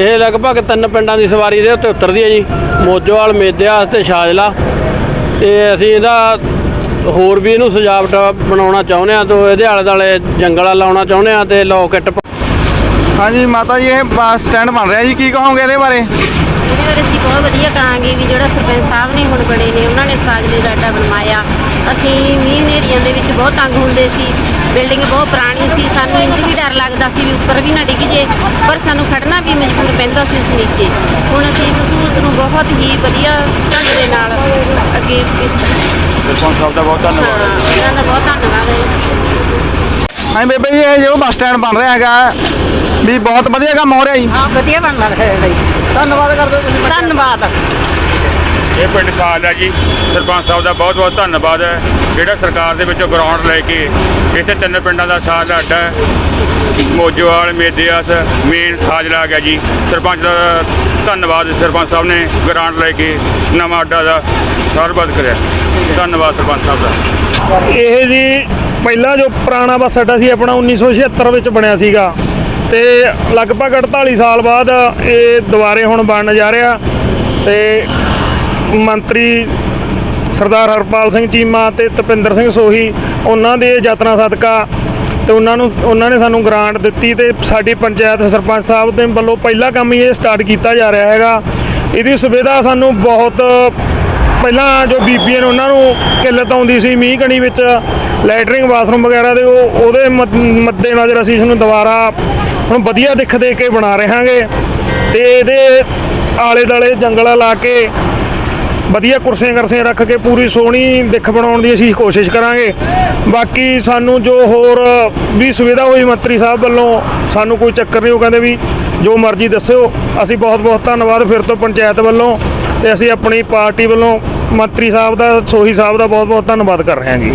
ਇਹ ਲਗਭਗ ਤਿੰਨ ਪਿੰਡਾਂ ਦੀ ਸਵਾਰੀ ਦੇ ਉੱਤੇ ਉਤਰਦੀ ਹੈ ਜੀ। ਮੋਜੋਵਾਲ ਮੇਦਿਆ ਤੇ ਸ਼ਾਜਲਾ। ਤੇ ਅਸੀਂ ਇਹਦਾ ਹੋਰ ਵੀ ਇਹਨੂੰ ਸਜਾਵਟ ਬਣਾਉਣਾ ਚਾਹੁੰਦੇ ਆ ਤੋਂ ਇਹਦੇ ਆਲੇ ਦੁਆਲੇ ਜੰਗਲਾ ਲਾਉਣਾ ਚਾਹੁੰਦੇ ਆ ਤੇ ਲੋਕਟ ਹਾਂਜੀ, ਮਾਤਾ ਜੀ, ਇਹ ਬੱਸ ਸਟੈਂਡ ਬਣ ਰਿਹਾ ਜੀ। ਕੀ ਕਹੋਗੇ ਇਹਦੇ ਬਾਰੇ? ਇਹਦੇ ਬਾਰੇ ਅਸੀਂ ਬਹੁਤ ਵਧੀਆ ਕਹਾਂਗੇ ਵੀ ਜਿਹੜਾ ਸਰਪੰਚ ਸਾਹਿਬ ਨੇ ਹੁਣ ਬਣੇ ਨੇ ਉਹਨਾਂ ਨੇ ਸਾਜਲੇ ਦਾ ਅੱਡਾ ਬਣਵਾਇਆ। ਅਸੀਂ ਮੀਂਹ ਹਨੇਰੀਆਂ ਦੇ ਵਿੱਚ ਬਹੁਤ ਤੰਗ ਹੁੰਦੇ ਸੀ। ਬਿਲਡਿੰਗ ਬਹੁਤ ਪੁਰਾਣੀ ਸੀ ਸਾਨੂੰ ਇੰਜ ਵੀ ਡਰ ਲੱਗਦਾ ਸੀ ਵੀ ਉੱਪਰ ਵੀ ਨਾ ਡਿੱਗ ਜੇ ਪਰ ਸਾਨੂੰ ਖੜਨਾ ਵੀ ਮਜਬੂਰ ਪੈਂਦਾ ਸੀ ਉਸ ਨੀਚੇ। ਹੁਣ ਅਸੀਂ ਇਸ ਸਹੂਲਤ ਨੂੰ ਬਹੁਤ ਹੀ ਵਧੀਆ ਢੰਗ ਦੇ ਨਾਲ ਅੱਗੇ ਇਸ ਸਰਪੰਚ ਸਾਹਿਬ ਦਾ ਬਹੁਤ ਹਾਂ ਇਹਨਾਂ ਦਾ ਬਹੁਤ ਧੰਨਵਾਦ ਹੈ। ਹਾਂ ਬੇਬੇ ਜੀ ਇਹ ਜੋ ਬੱਸ ਸਟੈਂਡ ਬਣ ਰਿਹਾ ਹੈਗਾ ਵੀ ਬਹੁਤ ਵਧੀਆ ਕੰਮ ਹੋ ਰਿਹਾ ਜੀ। ਹਾਂ ਵਧੀਆ ਬਣ ਰਿਹਾ ਹੈ ਧੰਨਵਾਦ ਕਰਦੇ ਤੁਸੀਂ ਧੰਨਵਾਦ। ਇਹ ਪਿੰਡ ਸਾਲ ਹੈ ਜੀ। ਸਰਪੰਚ ਸਾਹਿਬ ਦਾ ਬਹੁਤ ਬਹੁਤ ਧੰਨਵਾਦ ਹੈ। ਜਿਹੜਾ ਸਰਕਾਰ ਦੇ ਵਿੱਚੋਂ ਗਰਾਊਂਡ ਲੈ ਕੇ ਇੱਥੇ ਤਿੰਨ ਪਿੰਡਾਂ ਦਾ ਸਾਥ ਸਾਡਾ ਹੈ। ਮੋਜੋਵਾਲ ਮੇਦਿਆਸ ਮੇਨ ਸਾਜ ਲਾ ਗਿਆ ਜੀ। ਸਰਪੰਚ ਦਾ ਧੰਨਵਾਦ ਸਰਪੰਚ ਸਾਹਿਬ ਨੇ ਗਰਾਊਂਡ ਲੈ ਕੇ ਨਵਾਂ ਅੱਡਾ ਦਾ ਸਰਬੱਤ ਕਰਿਆ। ਧੰਨਵਾਦ ਸਰਪੰਚ ਸਾਹਿਬ ਦਾ। ਇਹ ਜੀ ਪਹਿਲਾਂ ਜੋ ਪੁਰਾਣਾ ਬੱਸ ਅੱਡਾ ਸੀ ਆਪਣਾ 1976 ਵਿੱਚ ਬਣਿਆ ਸੀਗਾ। ਤੇ ਲਗਭਗ 48 ਸਾਲ ਬਾਅਦ ਇਹ ਦੁਬਾਰੇ ਹੁਣ ਬਣਨ ਜਾ ਰਿਹਾ ਤੇ ਮੰਤਰੀ ਸਰਦਾਰ ਹਰਪਾਲ ਸਿੰਘ ਚੀਮਾ ਤੇ ਤਪਿੰਦਰ ਸਿੰਘ ਸੋਹੀ, ਉਹਨਾਂ ਦੇ ਯਤਨਾਂ ਸਦਕਾ ਤੇ ਉਹਨਾਂ ਨੂੰ, ਉਹਨਾਂ ਨੇ ਸਾਨੂੰ ਗ੍ਰਾਂਟ ਦਿੱਤੀ ਤੇ ਸਾਡੀ ਪੰਚਾਇਤ ਸਰਪੰਚ ਸਾਹਿਬ ਦੇ ਵੱਲੋਂ ਪਹਿਲਾ ਕੰਮ ਹੀ ਇਹ ਸਟਾਰਟ ਕੀਤਾ ਜਾ ਰਿਹਾ ਹੈਗਾ। ਇਹਦੀ ਸੁਵਿਧਾ ਸਾਨੂੰ ਬਹੁਤ ਪਹਿਲਾਂ ਜੋ ਬੀਬੀਆਂ ਨੇ ਉਹਨਾਂ ਨੂੰ ਕਿੱਲਤ ਆਉਂਦੀ ਸੀ ਮੀਂਹ ਕਣੀ ਵਿੱਚ, ਲੈਟਰਿੰਗ, ਬਾਥਰੂਮ ਵਗੈਰਾ ਦੇ ਉਹ ਉਹਦੇ ਮੱਦ- ਮੱਦੇ ਨਜ਼ਰ ਅਸੀਂ ਇਸ ਨੂੰ ਦੁਬਾਰਾ ਹੁਣ ਵਧੀਆ ਦਿੱਖ ਦੇ ਕੇ ਬਣਾ ਰਹੇ ਹਾਂਗੇ ਤੇ ਇਹਦੇ ਆਲੇ ਦਾਲੇ ਜੰਗਲਾ ਲਾ ਕੇ ਵਧੀਆ ਕੁਰਸੀਆਂ ਕਰਸੀਆਂ ਰੱਖ ਕੇ ਪੂਰੀ ਸੋਹਣੀ ਦਿੱਖ ਬਣਾਉਣ ਦੀ ਅਸੀਂ ਕੋਸ਼ਿਸ਼ ਕਰਾਂਗੇ। ਬਾਕੀ ਸਾਨੂੰ ਜੋ ਹੋਰ ਵੀ ਸੁਵਿਧਾ ਹੋਈ ਮੰਤਰੀ ਸਾਹਿਬ ਵੱਲੋਂ ਸਾਨੂੰ ਕੋਈ ਚੱਕਰ ਨਹੀਂ, ਉਹ ਕਹਿੰਦੇ ਵੀ ਜੋ ਮਰਜ਼ੀ ਦੱਸਿਓ। ਅਸੀਂ ਬਹੁਤ ਬਹੁਤ ਧੰਨਵਾਦ ਫਿਰ ਤੋਂ ਪੰਚਾਇਤ ਵੱਲੋਂ ਤੇ ਅਸੀਂ ਆਪਣੀ ਪਾਰਟੀ ਵੱਲੋਂ ਮੰਤਰੀ ਸਾਹਿਬ ਦਾ ਸੋਹੀ ਸਾਹਿਬ ਦਾ ਬਹੁਤ ਬਹੁਤ ਧੰਨਵਾਦ ਕਰ ਰਹੇ ਹਾਂ ਜੀ।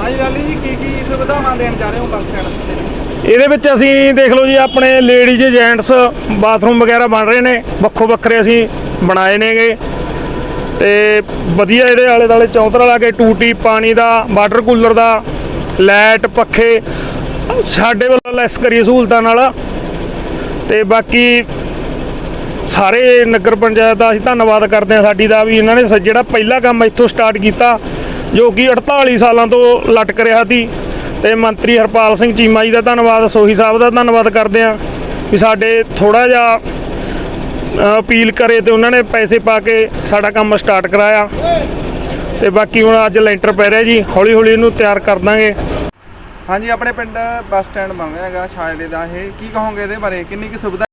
ਹਾਂਜੀ ਲਾਲੀ ਜੀ ਕੀ ਕੀ ਸੁਵਿਧਾਵਾਂ ਦੇਣ ਜਾ ਰਹੇ ਹੋ ਬੱਸ ਸਟੈਂਡ ਤੇ? ਇਹਦੇ ਵਿੱਚ ਅਸੀਂ ਦੇਖ ਲਓ ਜੀ ਆਪਣੇ ਲੇਡੀਜ਼ ਜੈਂਟਸ ਬਾਥਰੂਮ ਵਗੈਰਾ ਬਣ ਰਹੇ ਨੇ। ਵੱਖੋ ਵੱਖਰੇ ਅਸੀਂ ਬਣਾਏ ਨੇਗੇ। ਤੇ ਵਧੀਆ ਇਹਦੇ ਆਲੇ ਦਾਲੇ ਚੌਂਤਰਾ ਲਾ ਕੇ ਟੂਟੀ ਪਾਣੀ ਦਾ ਵਾਟਰ ਕੂਲਰ ਦਾ ਲਾਈਟ ਪੱਖੇ। ਸਾਡੇ ਵੱਲੋਂ ਲੈਸ ਕਰੀ ਸਹੂਲਤਾਂ ਨਾਲ ਤੇ ਬਾਕੀ ਸਾਰੇ ਨਗਰ ਪੰਚਾਇਤ ਦਾ ਅਸੀਂ ਧੰਨਵਾਦ ਕਰਦੇ ਹਾਂ ਸਾਡੀ ਦਾ ਵੀ ਇਹਨਾਂ ਨੇ ਸ- ਜਿਹੜਾ ਪਹਿਲਾ ਕੰਮ ਇੱਥੋਂ ਸਟਾਰਟ ਕੀਤਾ, ਜੋ ਕਿ 48 ਸਾਲਾਂ ਤੋਂ ਲਟਕ ਰਿਹਾ ਸੀ। ਤੇ ਮੰਤਰੀ ਹਰਪਾਲ ਸਿੰਘ ਚੀਮਾ ਜੀ ਦਾ ਧੰਨਵਾਦ, ਸੋਹੀ ਸਾਹਿਬ ਦਾ ਧੰਨਵਾਦ ਕਰਦੇ ਹਾਂ ਵੀ ਸਾਡੇ ਥੋੜਾ ਜਿਹਾ ਅਪੀਲ ਕਰੇ ਤੇ ਉਹਨਾਂ ਨੇ ਪੈਸੇ ਪਾ ਕੇ ਸਾਡਾ ਕੰਮ ਸਟਾਰਟ ਕਰਾਇਆ। ਤੇ ਬਾਕੀ ਹੁਣ ਅੱਜ ਲੈਂਟਰ ਪੈ ਰਿਹਾ ਜੀ ਹੌਲੀ ਹੌਲੀ ਇਹਨੂੰ ਤਿਆਰ ਕਰ ਦਾਂਗੇ। ਹਾਂਜੀ, ਆਪਣੇ ਪਿੰਡ ਬੱਸ ਸਟੈਂਡ ਬਣ ਰਿਹਾ ਹੈਗਾ ਛਾਜਲੇ ਦਾ ਇਹ। ਕੀ ਕਹੋਗੇ ਇਹਦੇ ਬਾਰੇ? ਕਿੰਨੀ ਕੀ ਸੁਵਿਧਾ